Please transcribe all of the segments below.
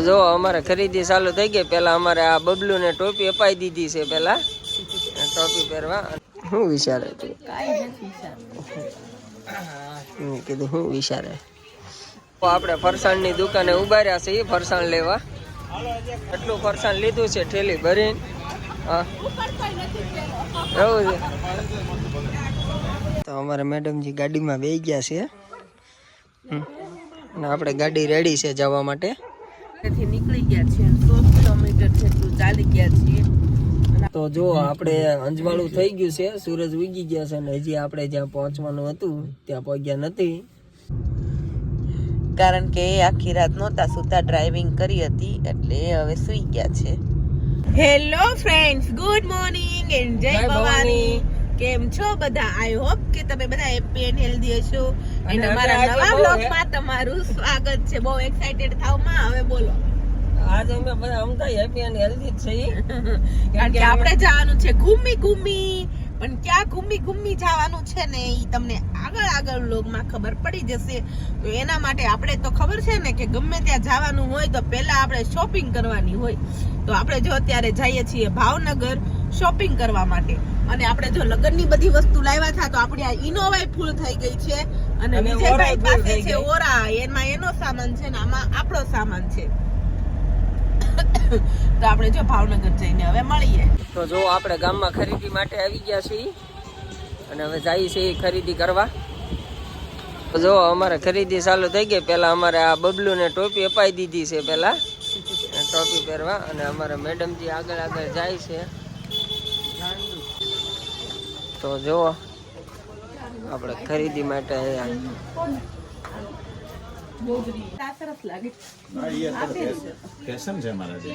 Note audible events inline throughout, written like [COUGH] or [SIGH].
જો, અમારે ખરીદી ચાલુ થઈ ગઈ. પેલા અમારે આ બબલુ ને ટોપી અપાઈ દીધી છે પેલા. ટોપી પહેરવા. શું વિચારે તું? કીધું, શું વિચારે? આપણે ફરસાણની દુકાને ઊભા રહ્યા છીએ, ફરસાણ લેવા. એટલું ફરસાણ લીધું છે, ઠેલી ભરીને. એવું છે. તો અમારે મેડમજી ગાડીમાં બેસી ગયા છે. હમ. આપણે ગાડી રેડી છે જવા માટે. થી નીકળી ગયા છે સો કિલોમીટર જેટલું ચાલી ગયા છીએ. તો જો આપણે અંજવાળું થઈ ગયું છે સૂરજ ઉગી ગયા છે અને હજી આપણે જ્યાં પહોંચવાનું હતું ત્યાં પહોંચ્યા નથી. કારણ કે એ આખી રાત નહોતા સુતા ડ્રાઇવિંગ કરી હતી એટલે હવે સુઈ ગયા છે. Hello friends good morning and Jay Bhavani. કેમ છો બધા? આઈ હોપ કે તમે બધા હેપી એન્ડ હેલ્ધી હશો. અને અમારા નવા બ્લોગમાં તમારું સ્વાગત છે. બહુ એક્સાઇટેડ થાવમાં. હવે બોલો. આજે અમે બધા આમ તો હેપી એન્ડ હેલ્ધી છીએ. [LAUGHS] કારણ કે આપણે જવાનું છે ઘૂમી ઘૂમી. પણ ક્યાં ઘૂમી ઘૂમી જવાનું છે ને એ તમને આગળ આગળ વ્લોગમાં ખબર પડી જશે. તો એના માટે આપણે તો ખબર છે ને કે ગમે ત્યાં જવાનું હોય તો પહેલા આપણે શોપિંગ કરવાની હોય. તો આપણે જો અત્યારે જઈએ છીએ ભાવનગર. શોપિંગ કરવા માટે. અને આપણે જો લગ્નની બધી વસ્તુ લાવ્યા હતા તો આપણી આ ઇનોવાય ફૂલ થઈ ગઈ છે. અને વિજયભાઈ પાસે છે ઓરા એમાં એનો સામાન છે ને આમાં આપણો સામાન છે. તો આપણે જો ભાવનગર જઈને હવે મળીએ. તો જો આપણે ગામમાં ખરીદી માટે આવી ગયા છીએ. અને હવે જઈએ છીએ ખરીદી કરવા. જો અમારે ખરીદી ચાલુ થઈ ગઈ. પેલા અમારે આ બબલુ ને ટોપી અપાઈ દીધી છે પેલા ટોપી પહેરવા. અને અમારા મેડમજી આગળ આગળ જાય છે. તો જો આપણે ખરીદી માટે. સરસ લાગે ફેશન છે મારા જે.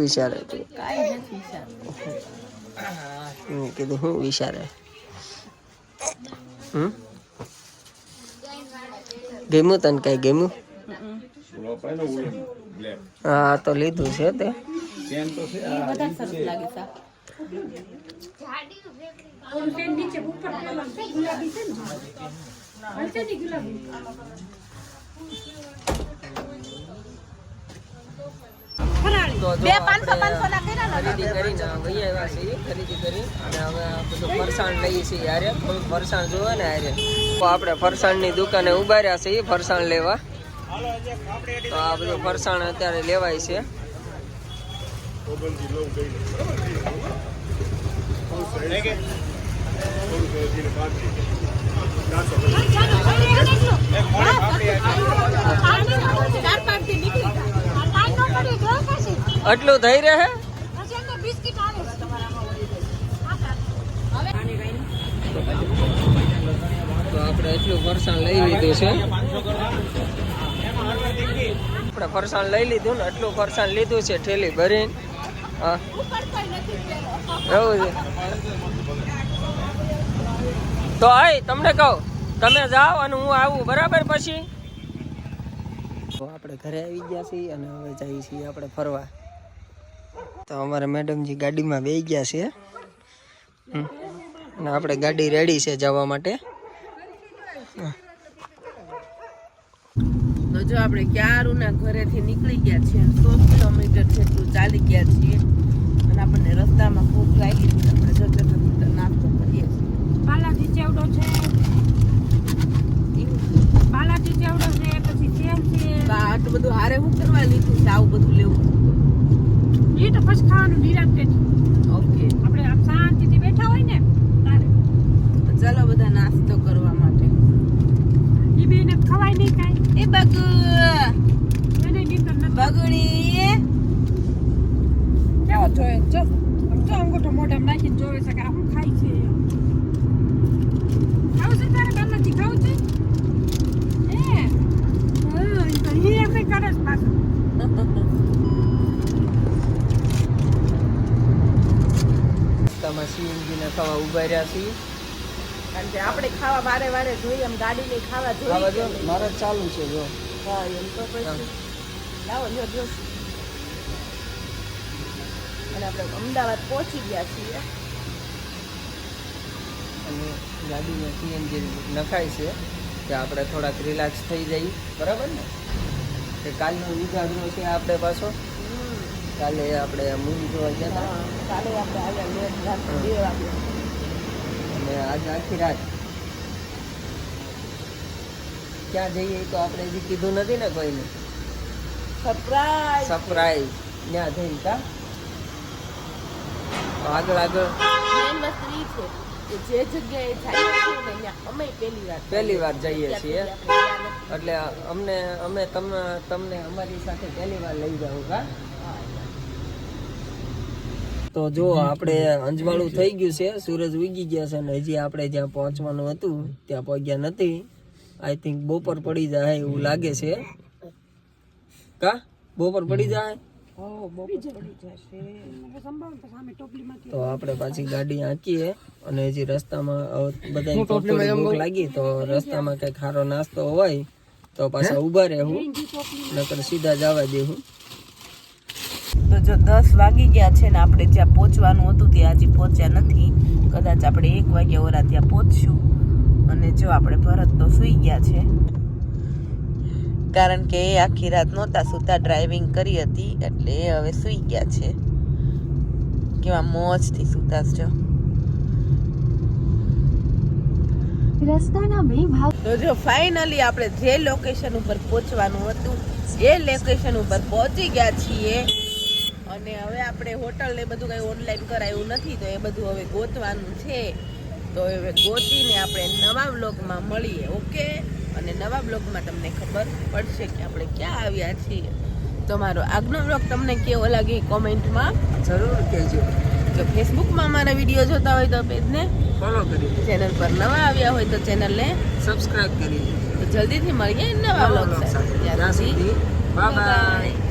વિચારે તું? કાંઈ નથી સારું મેં કીધું હું વિચારે? હમ? ગેમું તને કઈ ગમ્યું? હા તો લીધું છે તે. ચેન તો છે આ બધા સરસ લાગે સા બે પાંચસો પાંચસો ના કર્યા ખરીદી કરીને ગઈ આવ્યા છીએ ખરીદી કરી અને હવે બધું ફરસાણ લઈએ છીએ યારે થોડુંક ફરસાણ જોવે ને યારે આપણે ફરસાણની દુકાને ઊભા રહ્યા છીએ ફરસાણ લેવા. તો આ બધું ફરસાણ અત્યારે લેવાય છે. આટલું થઈ રહે? તો આપણે એટલું ફરસાણ લઈ લીધું છે. આપણે ફરસાણ લઈ લીધું ને એટલું ફરસાણ લીધું છે, ઠેલી ભરીને. એવું છે. તો આય, તમને કહું, તમે જાઓ અને હું આવું, બરાબર પછી? તો આપણે ઘરે આવી ગયા છીએ અને હવે જઈએ છીએ આપણે ફરવા. તો અમારા મેડમજી ગાડીમાં બેસી ગયા છે. અને આપણે ગાડી રેડી છે જવા માટે. તો જો આપણે ક્યારુના ઘરેથી નીકળી ગયા છીએ સો કિલોમીટર જેટલું ચાલી ગયા છીએ અને આપણને રસ્તામાં ભૂખ લાગી છે આપણે જતા જતા નાસ્તો કરીએ છીએ. બાલાજી ચેવડો છે? પાલાજી ચેવડો છે? પછી ચેન છે? આટલું બધું હારે હું કરવા લીધું છે આવું બધું લેવું એ તો પછી ખાવાનું નિરાંતે ઓકે. આપણે આમ શાંતિથી બેઠા હોય ને તારે. ચાલો બધા નાસ્તો કરવા ખવાય નહીં કાંઈ. એ બગુ. એને નીંદર નથી. બગડી કેવો જોઈએ જો આમ તો અંગૂઠો મોઢામાં નાખીને જોવે છે કે આ શું ખાય છે ખાવું છે તારે નથી? ખાવું છે? એ તો ઈ એમ કંઈ કરે છે પાછું. રસ્તામાં સીએનજી ને ખાવા ઊભા રહ્યા છીએ. કારણ કે આપણે ખાવા વારે વારે જોઈએ એમ ગાડી લઈ ખાવા જોઈએ જો મારે ચાલુ છે જો. હા એમ તો પછી. લાવો લ્યો જો અને આપણે અમદાવાદ પહોંચી ગયા છીએ. અને ગાડીમાં સીએનજી નખાય છે કે આપણે થોડાક રિલેક્સ થઈ જઈએ. બરાબર ને? કે કાલનો વિચારનો છે આપણે પાછો. કાલે આપણે મૂવી જોવા ગયા કાલે આપણે આવ્યા બે વાગે આજે આખી રાત. ક્યાં જઈએ તો આપણે હજી કીધું નથી ને કોઈને. સરપ્રાઈઝ સરપ્રાઈઝ ત્યાં જઈને કા? આગળ આગળ. મેન છે કે જે જગ્યાએ જાય અમે પહેલી વાર પહેલી વાર જઈએ છીએ. એટલે અમને અમે તમને તમને અમારી સાથે પહેલી વાર લઈ જાઉં કા? તો જો આપણે અંજવાળું થઈ ગયું છે સૂરજ ઉગી ગયા છે અને હજી આપણે જ્યાં પહોંચવાનું હતું ત્યાં પહોંચ્યા નથી. આઈ થિંક બપોર પડી જાય એવું લાગે છે. કા? બપોર પડી જાય? તો આપણે પાછી ગાડી આંકીએ અને હજી રસ્તામાં બધા લાગી તો રસ્તામાં કઈ ખારો નાસ્તો હોય તો પાછા ઊભા રહેવું નકર સીધા જવા દેવું જો દસ વાગી ગયા છે ને આપણે જ્યાં પહોંચવાનું હતું ત્યાં હજી પહોંચ્યા નથી. કદાચ આપણે એક વાગ્યા ઓરા ત્યાં પહોંચશું. અને જો આપણે ભરત તો સૂઈ ગયા છે. કારણ કે એ આખી રાત નહોતા સૂતા ડ્રાઇવિંગ કરી હતી એટલે એ હવે સૂઈ ગયા છે. કેવા મોજથી સૂતા છો. જો રસ્તાના બે ભાગ તો જો ફાઇનલી આપણે જે લોકેશન ઉપર પહોંચવાનું હતું એ લોકેશન ઉપર પહોંચી ગયા છીએ. અને હવે આપણે હોટલ ને બધું કઈ ઓનલાઈન કરાયું નથી તો એ બધું હવે ગોતવાનું છે. તો હવે ગોતીને આપણે નવા બ્લોગમાં મળીએ ઓકે? અને નવા બ્લોગમાં તમને ખબર પડશે કે આપણે ક્યાં આવ્યા છીએ. તમારો આજનો બ્લોગ તમને કેવો લાગે કોમેન્ટમાં જરૂર કહેજો. જો ફેસબુકમાં અમારા વીડિયો જોતા હોય તો પેજને ફોલો કરી ચેનલ પર નવા આવ્યા હોય તો ચેનલને સબસ્ક્રાઇબ કરી તો જલ્દીથી મળીએ નવા બ્લોગ સાથે. Bye bye